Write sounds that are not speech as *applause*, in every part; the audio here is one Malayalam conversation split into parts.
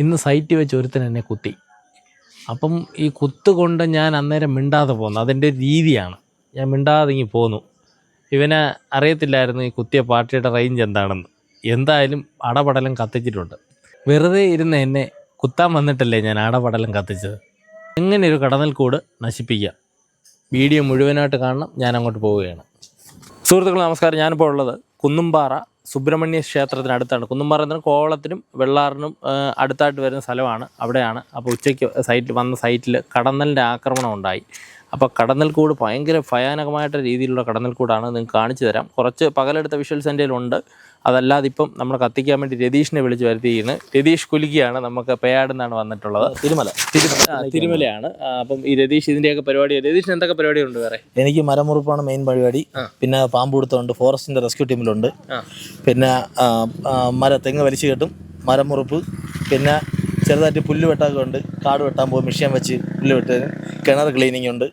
ഇന്ന് സൈറ്റ് വെച്ച് ഒരുത്തൻ എന്നെ കുത്തി. അപ്പം ഈ കുത്ത് കൊണ്ട് ഞാൻ അന്നേരം മിണ്ടാതെ പോന്നു. അതെന്റെ രീതിയാണ്. ഞാൻ മിണ്ടാതെ ഇങ്ങി പോന്നു. ഇവനെ അറിയത്തില്ലായിരുന്നു ഈ കുത്തിയ പാർട്ടിയുടെ റേഞ്ച് എന്താണെന്ന്. എന്തായാലും അടപടലം കത്തിച്ചിട്ടുണ്ട്. വെറുതെ ഇരുന്ന് എന്നെ കുത്താൻ വന്നിട്ടല്ലേ ഞാൻ അടപടലം കത്തിച്ചത്? എങ്ങനെ ഒരു കടന്നൽക്കൂട് നശിപ്പിക്കാം. വീഡിയോ മുഴുവനായിട്ട് കാണണം. ഞാൻ അങ്ങോട്ട് പോവുകയാണ്. സുഹൃത്തുക്കൾ നമസ്കാരം. ഞാനിപ്പോൾ ഉള്ളത് കുന്നുംപാറ സുബ്രഹ്മണ്യ ക്ഷേത്രത്തിനടുത്താണ് കുന്നുംപാറ എന്ന് പറഞ്ഞാൽ കോവളത്തിനും വെള്ളാറിനും അടുത്തായിട്ട് വരുന്ന സ്ഥലമാണ് അവിടെയാണ്. അപ്പോൾ ഉച്ചയ്ക്ക് സൈറ്റിൽ വന്ന സൈറ്റിൽ കടന്നലിന്റെ ആക്രമണം ഉണ്ടായി. അപ്പോൾ കടന്നൽക്കൂട് ഭയങ്കര ഭയാനകമായിട്ട് രീതിയിലുള്ള കടന്നൽക്കൂടാണ് നിങ്ങൾക്ക് കാണിച്ചു തരാം. കുറച്ച് പകലെടുത്ത വിഷ്വൽസ് എന്റെ അതല്ലാതെ ഇപ്പം നമ്മൾ കത്തിക്കാൻ വേണ്ടി രതീഷിനെ വിളിച്ച് വരുത്തിയിരുന്നു രതീഷ് കുലുക്കിയാണ്. നമുക്ക് പേയാടുന്നാണ് വന്നിട്ടുള്ളത്. തിരുമല. തിരുമല തിരുമലയാണ്. അപ്പം ഈ രതീഷ് ഇതിന്റെയൊക്കെ പരിപാടി രതീഷിന് എന്തൊക്കെ പരിപാടിയുണ്ട് വേറെ? എനിക്ക് മരമുറുപ്പാണ് മെയിൻ പരിപാടി. പിന്നെ പാമ്പ് ഫോറസ്റ്റിന്റെ റെസ്ക്യൂ ടീമിലുണ്ട് പിന്നെ മര തെങ്ങ് വലിച്ചു കെട്ടും. മരമുറുപ്പ്. പിന്നെ ചെറുതായിട്ട് പുല്ല് വെട്ടാഒക്കെ ഉണ്ട് കാട് വെട്ടാൻ പോകും. മെഷീൻ വെച്ച് പുല്ല് വെട്ടാനും കിണർ ക്ലീനിങ് ഉണ്ട്.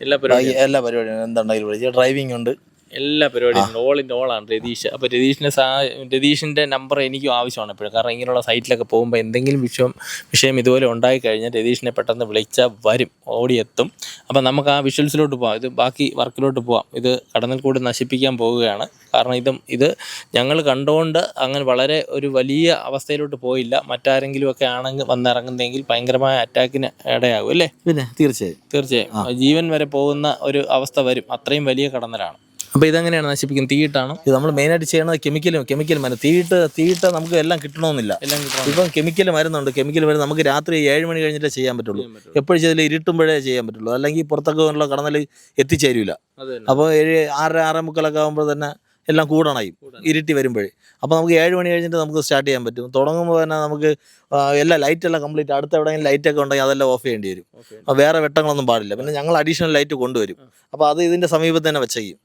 എല്ലാ പരിപാടിയും. എല്ലാ പരിപാടിയും. എന്തുണ്ടെങ്കിലും വിളിച്ച് ഡ്രൈവിംഗ് ഉണ്ട്. എല്ലാ പരിപാടിയും ഓൾ ഇൻ ഓൾ ആണ് രതീഷ്. അപ്പോൾ രതീഷിന്റെ സാ രതീഷിന്റെ നമ്പർ എനിക്കും ആവശ്യമാണ് എപ്പോഴും. കാരണം ഇങ്ങനെയുള്ള സൈറ്റിലൊക്കെ പോകുമ്പോൾ എന്തെങ്കിലും വിഷയം വിഷയം ഇതുപോലെ ഉണ്ടായി കഴിഞ്ഞാൽ രതീഷിനെ പെട്ടെന്ന് വിളിച്ചാൽ വരും. ഓടിയെത്തും അപ്പം നമുക്ക് ആ വിഷ്വൽസിലോട്ട് പോവാം. ഇത് ബാക്കി വർക്കിലോട്ട് പോവാം. ഇത് കടന്നൽ കൂടി നശിപ്പിക്കാൻ പോവുകയാണ്. കാരണം ഇതും ഇത് ഞങ്ങൾ കണ്ടുകൊണ്ട് അങ്ങനെ വളരെ ഒരു വലിയ അവസ്ഥയിലോട്ട് പോയില്ല. മറ്റാരെങ്കിലും ഒക്കെ ആണെങ്കിൽ വന്നിറങ്ങുന്നെങ്കിൽ ഭയങ്കരമായ അറ്റാക്കിന് ഇടയാകും അല്ലേ? പിന്നെ തീർച്ചയായും. തീർച്ചയായും. ജീവൻ വരെ പോകുന്ന ഒരു അവസ്ഥ വരും. അത്രയും വലിയ കടന്നലാണ്. അപ്പോൾ ഇതെങ്ങനെയാണ് നശിപ്പിക്കുന്നത്? തീയിട്ടാണ്? ഇത് നമ്മൾ മെയിനായിട്ട് ചെയ്യണത് കെമിക്കലും കെമിക്കൽ മരുന്ന്. തീയിട്ട് തീയിട്ട് നമുക്ക് എല്ലാം കിട്ടണമെന്നില്ല. എല്ലാം കിട്ടണം ഇപ്പം കെമിക്കൽ മരുന്നുണ്ട്. കെമിക്കൽ മരുന്ന് നമുക്ക് രാത്രി ഏഴ് മണി കഴിഞ്ഞിട്ടേ ചെയ്യാൻ പറ്റുള്ളൂ. എപ്പോഴും ചെയ്താൽ ഇരുട്ടുമ്പോഴേ ചെയ്യാൻ പറ്റുള്ളൂ. അല്ലെങ്കിൽ പുറത്തൊക്കെ ഉള്ള കടന്നൽ എത്തിച്ചേരില്ല അപ്പോൾ ഏഴ് ആറര ആറേ മുക്കാലൊക്കെ ആകുമ്പോൾ തന്നെ എല്ലാം കൂടണയും ഇരുട്ടി വരുമ്പോഴേ. അപ്പോൾ നമുക്ക് ഏഴ് മണി കഴിഞ്ഞിട്ട് നമുക്ക് സ്റ്റാർട്ട് ചെയ്യാൻ പറ്റും. തുടങ്ങുമ്പോൾ തന്നെ നമുക്ക് എല്ലാ ലൈറ്റ് എല്ലാം കംപ്ലീറ്റ് അടുത്ത എവിടെയെങ്കിലും ലൈറ്റൊക്കെ ഉണ്ടെങ്കിൽ അതെല്ലാം ഓഫ് ചെയ്യേണ്ടി വരും. അപ്പോൾ വേറെ വെട്ടങ്ങളൊന്നും പാടില്ല. പിന്നെ ഞങ്ങൾ അഡീഷണൽ ലൈറ്റ് കൊണ്ടുവരും. അപ്പോൾ അത് ഇതിന്റെ സമീപത്ത് തന്നെ വെച്ച് ചെയ്യും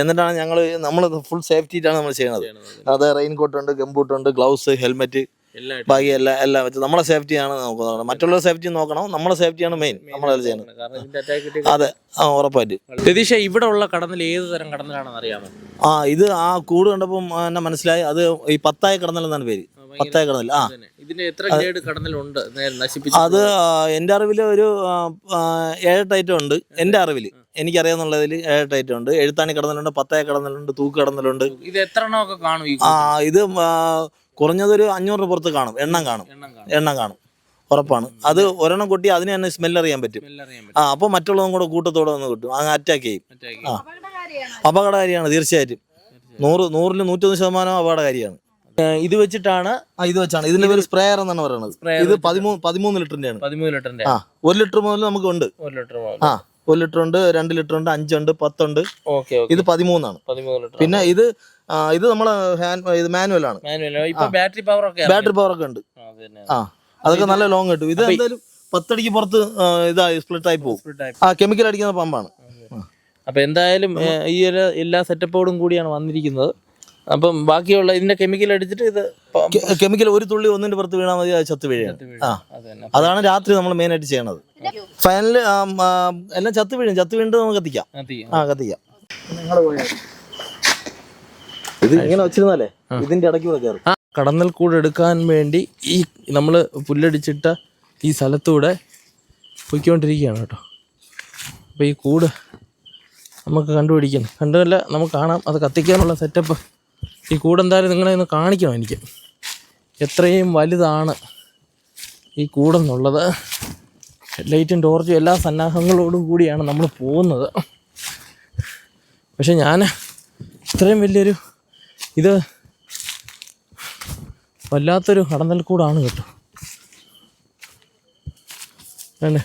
എന്നിട്ടാണ് ഞങ്ങൾ നമ്മൾ ഫുൾ സേഫ്റ്റിയിട്ടാണ് നമ്മൾ ചെയ്യുന്നത് അത്. റെയിൻ കോട്ടുണ്ട് ഗംബൂട്ട് ഉണ്ട് ഗ്ലൗസ് ഹെൽമെറ്റ് ബാക്കി എല്ലാം എല്ലാം വെച്ച് നമ്മളെ സേഫ്റ്റിയാണ് നോക്കുന്നത്. മറ്റുള്ള സേഫ്റ്റി നോക്കണം. നമ്മളെ സേഫ്റ്റിയാണ് മെയിൻ നമ്മളത് ചെയ്യണം അതെ. ആ ഉറപ്പായിട്ട്. രതീഷ ഇവിടെ ഉള്ള കടന്നിൽ ഏത് തരം കടന്നിലാണെന്ന് അറിയാമോ? ആ ഇത് ആ കൂട് കണ്ടപ്പം എന്നെ മനസ്സിലായി. അത് ഈ പത്തായ കടന്നൽ എന്നാണ് പേര്. പത്തായ കടന്നൽ. ആ. ഇതിന്റെ എത്ര ഗ്രേഡ് കടന്നിലുണ്ട് അത് എന്റെ എന്റെ അറിവിൽ ഒരു ഏഴെട്ട് ഐറ്റം ഉണ്ട്. എന്റെ അറിവിൽ എനിക്കറിയാന്നുള്ളതിൽ ഏഴെട്ട് ഐറ്റം ഉണ്ട്. എഴുത്താണി കടന്നലുണ്ട് പത്തായ കടന്നലുണ്ട് തൂക്ക് കടന്നലുണ്ട്. ഇത് എത്ര എണ്ണമൊക്കെ കാണും ആ ഇത് കുറഞ്ഞതൊരു അഞ്ഞൂറിന് പുറത്ത് കാണും. എണ്ണം കാണും. എണ്ണം കാണും. ഉറപ്പാണ്. അത് ഒരെണ്ണം കൊട്ടി അതിന് തന്നെ സ്മെല്ലറിയാൻ പറ്റും. ആ അപ്പോൾ മറ്റുള്ളതും കൂടെ കൂട്ടത്തോടെ വന്ന് കിട്ടും. അങ്ങ് അറ്റാക്ക് ചെയ്യും. ആ. അപകടകാരിയാണ്. തീർച്ചയായിട്ടും. നൂറ് നൂറിൽ നൂറ്റൊന്ന് ശതമാനം അപകടകാരിയാണ്. ഇത് വെച്ചിട്ടാണ് ഇത് വെച്ചാണ്. ഇതിന്റെ പേര് സ്പ്രേയർ എന്നാണ് പറയുന്നത്. ഇത് പതിമൂന്ന് പതിമൂന്ന് ലിറ്ററിന്റെയാണ്. പതിമൂന്ന് ലിറ്ററിന്റെ. ആ ഒരു ലിറ്റർ മുതൽ നമുക്ക് ഉണ്ട്. ഒരു ലിറ്റർ ആ. ഒരു ലിറ്റർ ഉണ്ട് രണ്ട് ലിറ്റർ ഉണ്ട് അഞ്ചുണ്ട് പത്തുണ്ട്. ഇത് പതിമൂന്നാണ്. പിന്നെ ഇത് ഇത് നമ്മളെ ഇത് മാനുവൽ ആണ്. ബാറ്ററി പവർ ഒക്കെ ഉണ്ട്. ആ, അത് ആ അതൊക്കെ നല്ല ലോങ് കിട്ടും. ഇത് എന്തായാലും പത്തടിക്ക് പുറത്ത് ഇതായി സ്പ്ലിറ്റ് ആയി പോകും. ആ കെമിക്കൽ അടിക്കുന്ന പമ്പാണ് അപ്പൊ എന്തായാലും ഈ ഒരു എല്ലാ സെറ്റപ്പോടും കൂടിയാണ് വന്നിരിക്കുന്നത്. അപ്പം ബാക്കിയുള്ള ഇതിന്റെ കെമിക്കൽ അടിച്ചിട്ട് ഇത് കെമിക്കൽ ഒരു തുള്ളി ഒന്നിന്റെ പുറത്ത് വീണാൽ മതി അത് ചത്ത് വീഴുകയാണ്. ആ. അതാണ് രാത്രി നമ്മൾ മെയിൻ ആയിട്ട് ചെയ്യണത്. ഫൈനൽ എല്ലാം ചത്ത് വീഴും. ചത്ത് വീണിട്ട് നമുക്ക് കത്തിക്കാം. ആ കത്തിക്കാം. ഇത് ഇങ്ങനെ വെച്ചിരുന്നാലേ? ഇതിന്റെ ഇടയ്ക്ക് കൂടെ കയറും കടന്നൽ കൂടെ എടുക്കാൻ വേണ്ടി ഈ നമ്മൾ പുല്ലടിച്ചിട്ട ഈ സ്ഥലത്തൂടെ പൊയ്ക്കൊണ്ടിരിക്കുകയാണ് കേട്ടോ. അപ്പോൾ ഈ കൂട് നമുക്ക് കണ്ടുപിടിക്കണം കണ്ടല്ല നമുക്ക് കാണാം. അത് കത്തിക്കാനുള്ള സെറ്റപ്പ് ഈ കൂട് എന്തായാലും നിങ്ങളെ ഒന്ന് കാണിക്കണം എനിക്ക്. എത്രയും വലുതാണ് ഈ കൂടെന്നുള്ളത്. ലൈറ്റും ടോർച്ചും എല്ലാ സന്നാഹങ്ങളോടും കൂടിയാണ് നമ്മൾ പോകുന്നത്. പക്ഷെ ഞാൻ ഇത്രയും വലിയൊരു ഇത് വല്ലാത്തൊരു കടന്നൽ കൂടാണ് കേട്ടോ. വേണ്ടേ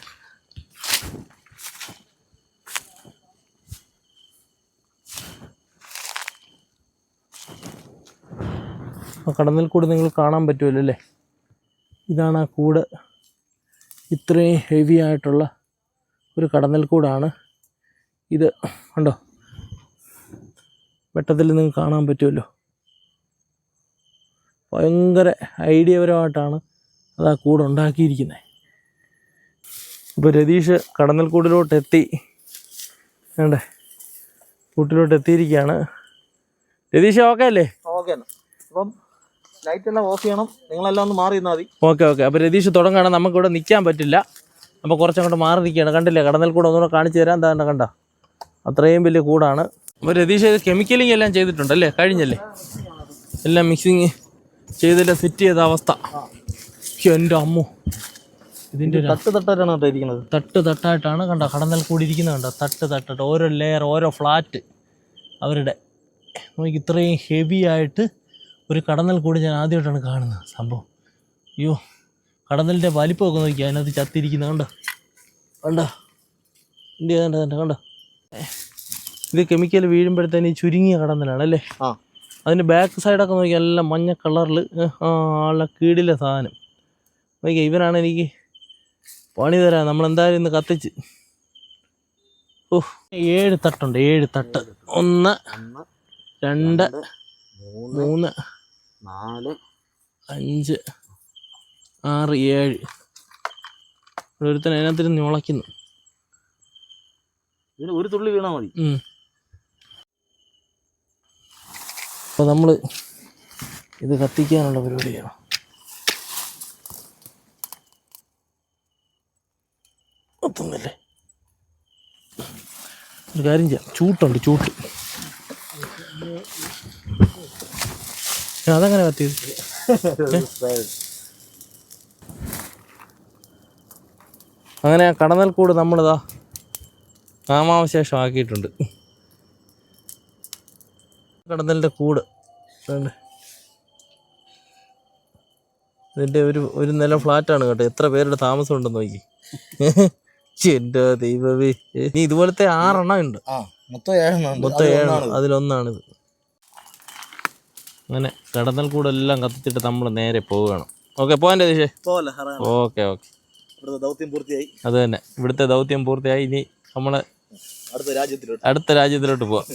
ആ കടന്നൽ കൂട് നിങ്ങൾ കാണാൻ പറ്റുമല്ലോ അല്ലേ? ഇതാണ് ആ കൂട്. ഇത്രയും ഹെവി ആയിട്ടുള്ള ഒരു കടന്നൽ കൂടാണ്. ഇത് കണ്ടോ? വെട്ടത്തിൽ നിങ്ങൾക്ക് കാണാൻ പറ്റുമല്ലോ. ഭയങ്കര ഐഡിയപരമായിട്ടാണ് അത് ആ കൂട് ഉണ്ടാക്കിയിരിക്കുന്നത്. ഇപ്പോൾ രതീഷ് കടന്നൽ കൂടിലോട്ട് എത്തി. വേണ്ടേ കൂട്ടിലോട്ട് എത്തിയിരിക്കുകയാണ്. രതീഷ് ഓക്കെ അല്ലേ? ഓക്കെ അപ്പം ലൈറ്റ് എല്ലാം ഓഫ് ചെയ്യണം. നിങ്ങളെല്ലാം ഒന്ന് മാറി നിന്നാൽ മതി. ഓക്കെ ഓക്കെ അപ്പോൾ രതീഷ് തുടങ്ങണം. നമുക്ക് ഇവിടെ നിൽക്കാൻ പറ്റില്ല അപ്പോൾ കുറച്ചങ്ങോട്ട് മാറി നിൽക്കുകയാണ്. കണ്ടില്ലേ? കടന്നൽ കൂടെ ഒന്നുകൂടെ കാണിച്ചു തരാം. എന്താ കണ്ട അത്രയും വലിയ കൂടാണ്. അപ്പോൾ രതീഷ് ഇത് കെമിക്കലിംഗ് എല്ലാം ചെയ്തിട്ടുണ്ടല്ലേ കഴിഞ്ഞല്ലേ? എല്ലാം മിക്സിങ് ചെയ്തില്ല സെറ്റ് ചെയ്ത അവസ്ഥ. എന്റെ അമ്മു. ഇതിന്റെ തട്ട് തട്ടായിട്ടാണ് കേട്ടോ ഇരിക്കുന്നത്. തട്ട് തട്ടായിട്ടാണ്. കണ്ട കടന്നൽ കൂടി ഇരിക്കുന്നത് കണ്ടോ. തട്ട് തട്ടിട്ട് ഓരോ ലെയർ ഓരോ ഫ്ലാറ്റ് അവരുടെ. നമുക്ക് ഇത്രയും ഹെവി ആയിട്ട് ഒരു കടന്നൽ കൂടി ഞാൻ ആദ്യമായിട്ടാണ് കാണുന്നത്. സംഭവം. അയ്യോ കടന്നലിന്റെ വലിപ്പമൊക്കെ നോക്കി അതിനകത്ത് ചത്തിരിക്കുന്നത്. കണ്ടോ? കണ്ടോ? എന്ത് കണ്ട കണ്ട? കണ്ടോ? ഇത് കെമിക്കൽ വീഴുമ്പോഴത്തേന് ഈ ചുരുങ്ങിയ കടന്നലാണ് അല്ലേ? ആ. അതിന്റെ ബാക്ക് സൈഡൊക്കെ നോക്കി എല്ലാം മഞ്ഞ കളറിൽ ആളെ കീടിലെ സാധനം. നോക്കിയാൽ ഇവനാണ് എനിക്ക് പണി തരാം നമ്മളെന്തായാലും ഇന്ന് കത്തിച്ച്. ഓ ഏഴ് തട്ടുണ്ട് ഏഴ് തട്ട്. ഒന്ന് ഒന്ന് രണ്ട് മൂന്ന് മൂന്ന്. നാല്. അഞ്ച്. ആറ് ഏഴ്. ഇവിടെ ഒരുത്തൻ അതിനകത്തിരുന്ന് മുളയ്ക്കുന്നു ഇതിന് ഒരു തുള്ളി വീണാൽ മതി. അപ്പോൾ നമ്മൾ ഇത് കത്തിക്കാനുള്ള പരിപാടിയാണ്. ഒത്തുന്നില്ലേ ഒരു കാര്യം ചെയ്യാം. ചൂട്ടുണ്ട് ചൂട്ട്. അതങ്ങനെ കത്തിയത് *laughs* അങ്ങനെ ആ കടന്നൽ കൂട് നമ്മളിതാ നാമാവശേഷം ആക്കിയിട്ടുണ്ട് കടന്നലിന്റെ കൂട്. ഇതിന്റെ ഒരു ഒരു നില ഫ്ലാറ്റാണ് കേട്ടോ. എത്ര പേരുടെ താമസം ഉണ്ടെന്ന് നോക്കി. എന്റെ ദൈവമേ. നീ ഇതുപോലത്തെ ആറെണ്ണം ഉണ്ട്. മൊത്തം ഏഴെണ്ണം. മൊത്തം ഏഴെണ്ണം. അതിലൊന്നാണിത്. അങ്ങനെ കടന്നൽ കൂടെല്ലാം കത്തിച്ചിട്ട് നമ്മൾ നേരെ പോവുകയാണ്. ഓക്കെ പോകാൻ രതീഷേ പോലെ ഹറാണ്. ഓക്കെ ഓക്കെ ദൗത്യം പൂർത്തിയായി. അത് തന്നെ. ഇവിടുത്തെ ദൗത്യം പൂർത്തിയായി. ഇനി നമ്മളെ അടുത്ത രാജ്യത്തിലോട്ട്. അടുത്ത രാജ്യത്തിലോട്ട് പോവാം.